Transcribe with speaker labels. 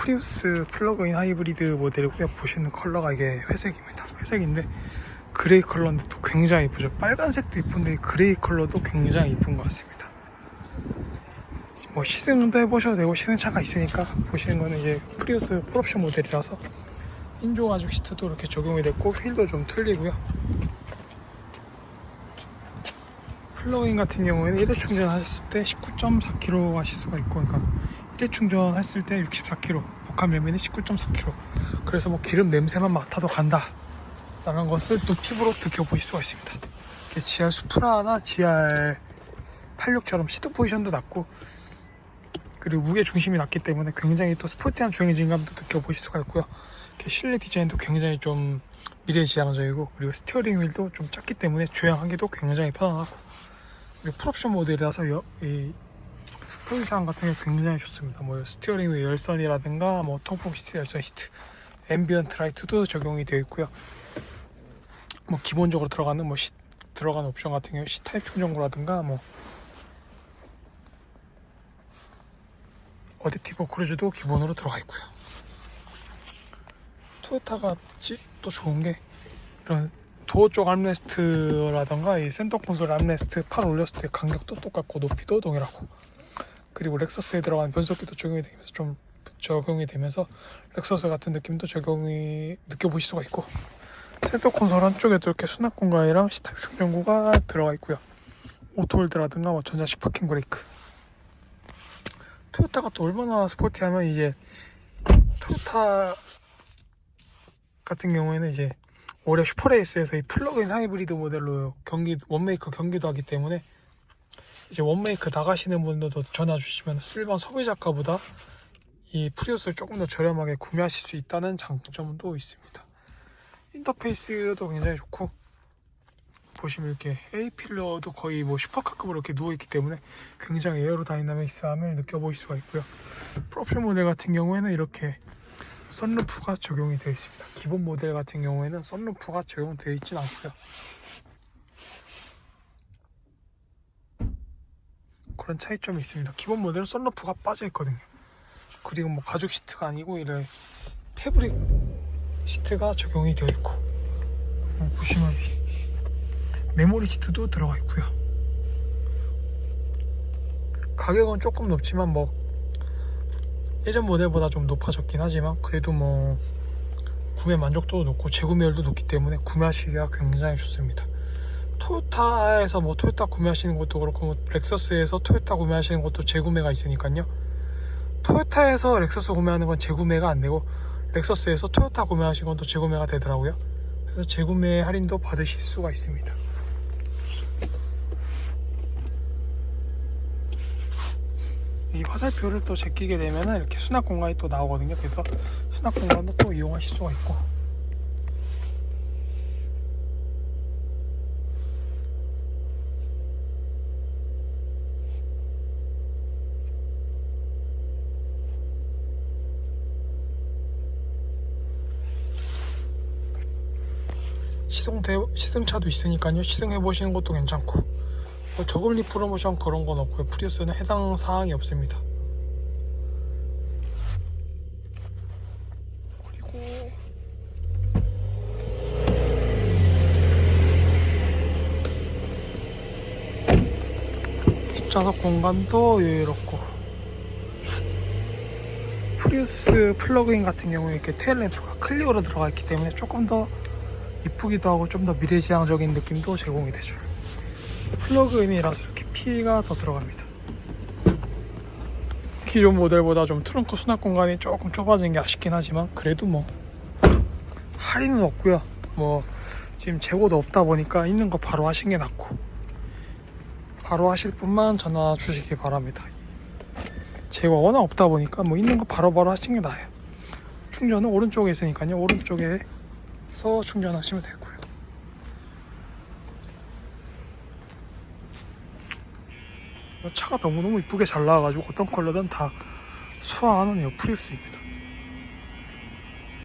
Speaker 1: 프리우스 플러그인 하이브리드 모델이고요. 보시는 컬러가 이게 회색입니다. 회색인데 그레이 컬러인데 또 굉장히 이쁘죠. 빨간색도 이쁜데 이 그레이 컬러도 굉장히 이쁜 것 같습니다. 뭐 시승도 해보셔도 되고 시승차가 있으니까 보시는 거는 이제 프리우스 풀옵션 모델이라서 인조 가죽 시트도 이렇게 적용이 됐고 휠도 좀 틀리고요. 플러그인 같은 경우에는 1회 충전하셨을 때 19.4km 가실 수가 있고 그러니까 1회 충전했을 때 64km 복합 열매는 19.4km 그래서 뭐 기름 냄새만 맡아도 간다 라는 것을 또 피부로 느껴보실 수가 있습니다. GR 수프라나 GR 86처럼 시트 포지션도 낮고 그리고 무게 중심이 낮기 때문에 굉장히 또 스포티한 주행진감도 느껴보실 수가 있고요. 실내 디자인도 굉장히 좀 미래지향적이고 그리고 스티어링 휠도 좀 작기 때문에 주행하기도 굉장히 편안하고 풀옵션 모델이라서 여, 이 소유사항 같은 게 굉장히 좋습니다. 뭐 스티어링 휠 열선이라든가 뭐 통풍 시트 열선 시트, 앰비언트 라이트도 적용이 되어 있고요. 뭐 기본적으로 들어가는 뭐 시, 들어가는 옵션 같은 경우 C 타입 충전구라든가 뭐 어댑티브 크루즈도 기본으로 들어가 있고요. 토요타가 찌- 또 좋은 게 이런 도어 쪽 암레스트라던가 이 센터 콘솔 암레스트 팔 올렸을 때 간격도 똑같고 높이도 동일하고 그리고 렉서스에 들어간 변속기도 적용이 되면서 좀 적용이 되면서 렉서스 같은 느낌도 적용이 느껴보실 수가 있고 센터 콘솔 한쪽에도 이렇게 수납 공간이랑 C타입 충전구가 들어가 있고요. 오토홀드라든가 뭐 전자식 파킹 브레이크. 토요타가 또 얼마나 스포티하면 이제 토요타 같은 경우에는 이제 올해 슈퍼레이스에서 이 플러그인 하이브리드 모델로 경기 원메이커 경기도 하기 때문에 이제 원메이커 나가시는 분들도 전화 주시면 일반 소비 자가보다 이 프리우스를 조금 더 저렴하게 구매하실 수 있다는 장점도 있습니다. 인터페이스도 굉장히 좋고 보시면 이렇게 A 필러도 거의 뭐 슈퍼카급으로 이렇게 누워 있기 때문에 굉장히 에어로다이나믹스함을 느껴보실 수가 있고요. 프로옵션 모델 같은 경우에는 이렇게 썬루프가 적용이 되어 있습니다. 기본 모델 같은 경우에는 썬루프가 적용되어 있진 않고요. 그런 차이점이 있습니다. 기본 모델은 썬루프가 빠져 있거든요. 그리고 뭐 가죽 시트가 아니고 이런 패브릭 시트가 적용이 되어 있고 어, 보시면 메모리 시트도 들어가 있고요. 가격은 조금 높지만 뭐 예전 모델보다 좀 높아졌긴 하지만 그래도 뭐 구매 만족도도 높고 재구매율도 높기 때문에 구매하시기가 굉장히 좋습니다. 토요타에서 뭐 토요타 구매하시는 것도 그렇고 뭐 렉서스에서 토요타 구매하시는 것도 재구매가 있으니까요. 토요타에서 렉서스 구매하는 건 재구매가 안 되고 렉서스에서 토요타 건또 재구매가 되더라고요. 그래서 재구매 할인도 받으실 수가 있습니다. 이 화살표를 또 제끼게 되면 이렇게 수납 공간이 또 나오거든요. 그래서 수납 공간도 또 이용하실 수가 있고. 시승 대, 시승차도 있으니까요. 시승해 보시는 것도 괜찮고. 뭐 저금리 프로모션 그런 건 없고요. 프리우스는 해당 사항이 없습니다. 그리고 뒷좌석 공간도 여유롭고 프리우스 플러그인 같은 경우에 이렇게 테일 램프가 클리어로 들어가 있기 때문에 조금 더 이쁘기도 하고 좀 더 미래지향적인 느낌도 제공이 되죠. 플러그 인이라서 이렇게 피가 더 들어갑니다. 기존 모델보다 좀 트렁크 수납 공간이 조금 좁아진 게 아쉽긴 하지만 그래도 뭐 할인은 없고요. 뭐 지금 재고도 없다 보니까 있는 거 바로 하신 게 낫고 바로 하실 분만 전화 주시기 바랍니다. 재고가 워낙 없다 보니까 뭐 있는 거 바로바로 하신 게 나아요. 충전은 오른쪽에 있으니까요. 오른쪽에서 충전하시면 되고요. 차가 너무너무 이쁘게 잘 나와가지고 어떤 컬러든 다 소화하는 이 프리우스입니다.